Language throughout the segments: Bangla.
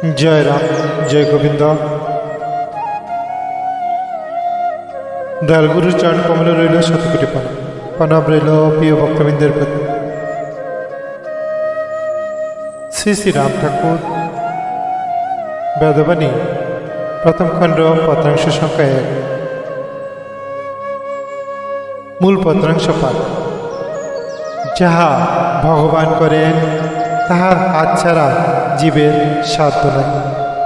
জয় রাম, জয় গোবিন্দ। দয়ালগুরুর চরণ কমলে রইল শতকোটি পানা প্রণাম রইল প্রিয় ভক্তবৃন্দের প্রতি। শ্রী শ্রী রাম ঠাকুর। বেদবাণী, প্রথম খণ্ড, পত্রাংশ সংখ্যা এক। মূল পত্রাংশ পাঠ। যাহা ভগবান করেন, তাহার হাত ছাড়া জীবের সাধ্য নাই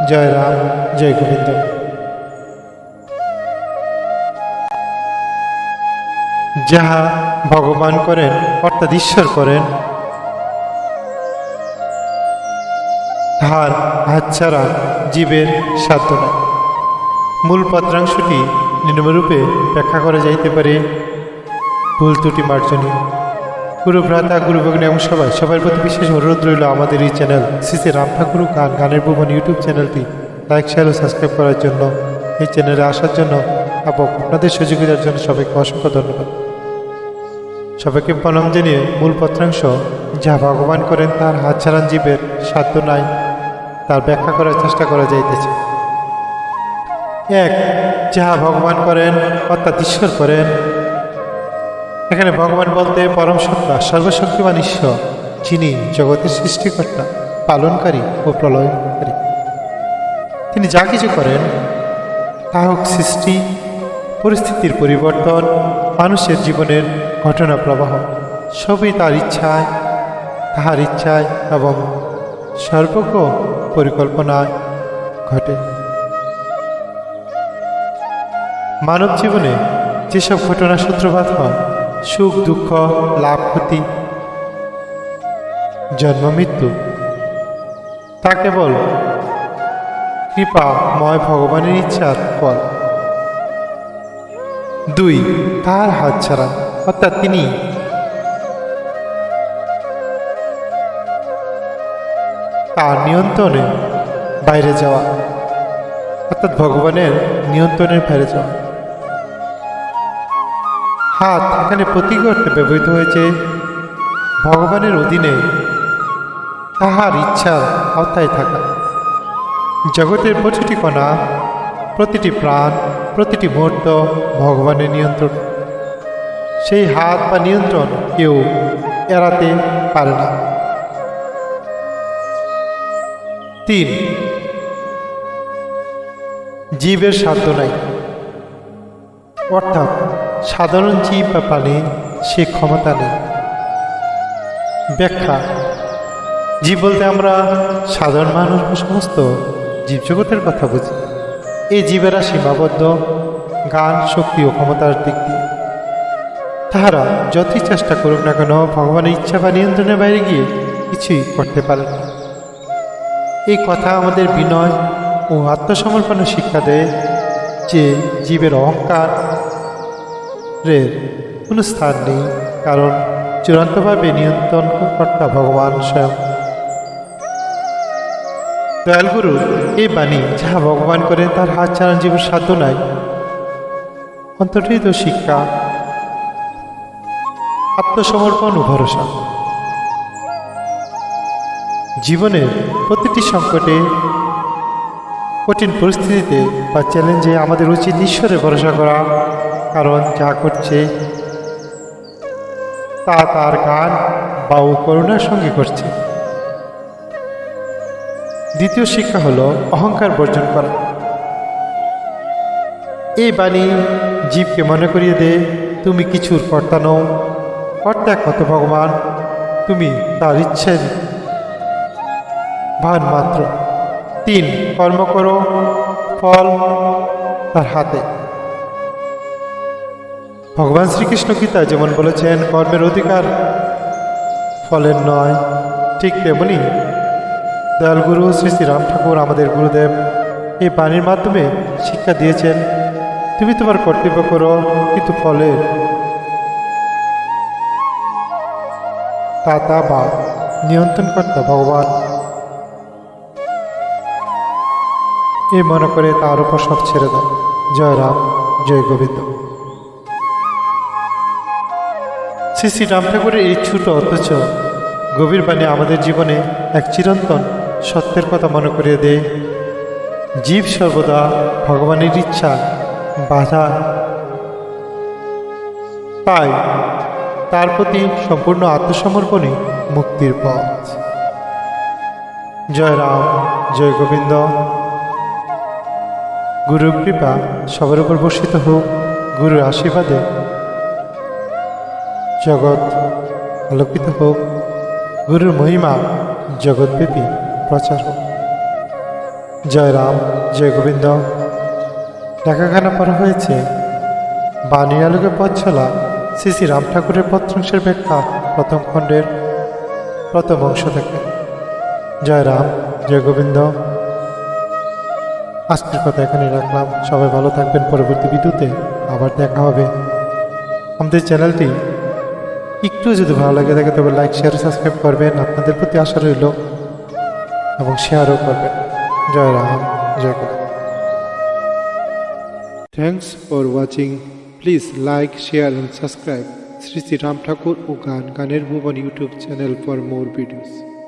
জয় রাম, জয় গোবিন্দ। যাহা ভগবান করেন, অর্থাৎ ঈশ্বর করেন, তাহার হাত ছাড়া জীবের সাধ্য নাই মূল পত্রাংশটি নিম্নরূপে ব্যাখ্যা করা যাইতে পারে। ভুল ত্রুটি মার্জনীয়। গুরু ভ্রাতা, গুরু ভগ্নী এবং সবাই সবার প্রতি বিশেষ অনুরোধ রইল আমাদের এই চ্যানেল শ্রী রাম ঠাকুর গান, গানের ভুবন ইউটিউব চ্যানেলটি লাইক শেয়ার ও সাবস্ক্রাইব করার জন্য এই চ্যানেলে আসার জন্য এবং আপনাদের সহযোগিতার জন্য সবাইকে অসংখ্য ধন্যবাদ। সবাইকে প্রণাম জানিয়ে মূল পত্রাংশ, যা ভগবান করেন তার হাত ছাড়ান জীবের সাধ্য নাই, তার ব্যাখ্যা করার চেষ্টা করা যাইতেছে। এক, যাহা ভগবান করেন অর্থাৎ ঈশ্বর করেন এখানে ভগবান বলতে পরম সত্তা, সর্বশক্তিমান ঈশ্বর, যিনি জগতের সৃষ্টিকর্তা, পালনকারী ও প্রলয়কারী তিনি যা কিছু করেন, তা হোক সৃষ্টি, পরিস্থিতির পরিবর্তন, মানুষের জীবনের ঘটনা প্রবাহ, সবই তার ইচ্ছায়, তাহার ইচ্ছায় এবং সর্বজ্ঞ পরিকল্পনায় ঘটে। মানব জীবনে যেসব ঘটনা সূত্রপাত হয় সুখ, দুঃখ, লাভ, ক্ষতি। জন্ম, মৃত্যু। তা কেবল কৃপা কৃপাময় ভগবানের ইচ্ছার ফল। দুই তার হাত ছাড়া, অর্থাৎ তিনি তার নিয়ন্ত্রণে বাইরে যাওয়া, অর্থাৎ ভগবানের নিয়ন্ত্রণের বাইরে যাওয়া। হাত এখানে প্রতীক অর্থে ব্যবহৃত হয়েছে। ভগবানের অধীনে তাহার ইচ্ছার আওতায় থাকা। জগতের প্রতিটি কণা, প্রতিটি প্রাণ, প্রতিটি মুহূর্ত ভগবানের নিয়ন্ত্রণ। সেই হাত বা নিয়ন্ত্রণ কেউ এড়াতে পারে না। তিন, জীবের সাধ্য নাই। অর্থাৎ সাধারণ জীব বা প্রাণী, সে ক্ষমতা নেই। ব্যাখ্যা, জীব বলতে আমরা সাধারণ মানুষ সমস্ত জীবজগতের কথা বুঝি। এই জীবেরা সীমাবদ্ধ গান শক্তি ও ক্ষমতার দিক দিয়ে। তাহারা যতই চেষ্টা করুক না কেন, ভগবানের ইচ্ছা বা নিয়ন্ত্রণের বাইরে গিয়ে কিছুই করতে পারে না। এই কথা আমাদের বিনয় ও আত্মসমর্পণের শিক্ষা দেয় যে জীবের অহংকার রের কোনো স্থান নেই, কারণ চূড়ান্তভাবে নিয়ন্ত্রণ কর্তা ভগবান স্বয়ং। দয়ালগুরু এই বাণী যাহা ভগবান করেন তার হাত ছাড়ান জীবন সাধ্য নাই। অন্তর্হিত শিক্ষা, আত্মসমর্পণ ও ভরসা। জীবনের প্রতিটি সংকটে, কঠিন পরিস্থিতিতে বা চ্যালেঞ্জে আমাদের উচিত ঈশ্বরে ভরসা করা। কারণ যা করছে, তা তার গান বা করুণার সঙ্গে করছে। দ্বিতীয় শিক্ষা হলো অহংকার বর্জন করা। এই বাণী জীবকে মনে করিয়ে দে, তুমি কিছুর কর্তা নও, কর্তা কত ভগবান, তুমি তার ইচ্ছের ভান মাত্র। তিন, কর্ম করো, ফল তার হাতে। ভগবান শ্রীকৃষ্ণ গীতা যেমন বলেছেন, কর্মের অধিকার ফলের নয়, ঠিক তেমনি দয়ালগুরু শ্রী শ্রী রাম ঠাকুর আমাদের গুরুদেব এই বাণীর মাধ্যমে শিক্ষা দিয়েছেন, তুমি তোমার কর্তব্য করো, কিন্তু ফলের তাতা বা নিয়ন্ত্রণকর্তা ভগবান। এই মনে করে তার উপর সব ছেড়ে দাও। জয় রাম, জয় গোবিন্দ। শ্রী শ্রী রাম ঠাকুরের এই ছোট অথচ গভীর বাণী আমাদের জীবনে এক চিরন্তন সত্যের কথা মনে করিয়ে দেয়। জীব সর্বদা ভগবানের ইচ্ছা, বাধা পায়, তার প্রতি সম্পূর্ণ আত্মসমর্পণই মুক্তির পথ। জয় রাম, জয় গোবিন্দ। গুরুর কৃপা সবার উপর বর্ষিত হোক, গুরুর আশীর্বাদে জগৎ আলোকিত হোক, গুরুর মহিমা জগৎব্যাপী প্রচার হোক। জয় রাম, জয় গোবিন্দ। লেখাখানা পড়া হয়েছে। বাণীর আলোকে পথ চলা শ্রী শ্রী রাম ঠাকুরের পত্রাংশের ব্যাখ্যা প্রথম খণ্ডের প্রথম অংশ থেকে। জয় রাম, জয় গোবিন্দ। আজকের কথা এখানে রাখলাম। সবাই ভালো থাকবেন। পরবর্তী বিদ্যুতে আবার দেখা হবে। আমাদের চ্যানেলটি একটু যদি ভালো লাগে থাকে, তবে লাইক শেয়ার সাবস্ক্রাইব করবেন। আপনাদের প্রতি আশা রইল এবং শেয়ারও করবেন। জয় রাম, জয় কলা thanks for watching please like share and subscribe Shri Shri Ram Thakur ও গান, গানের ভুবন YouTube channel for more videos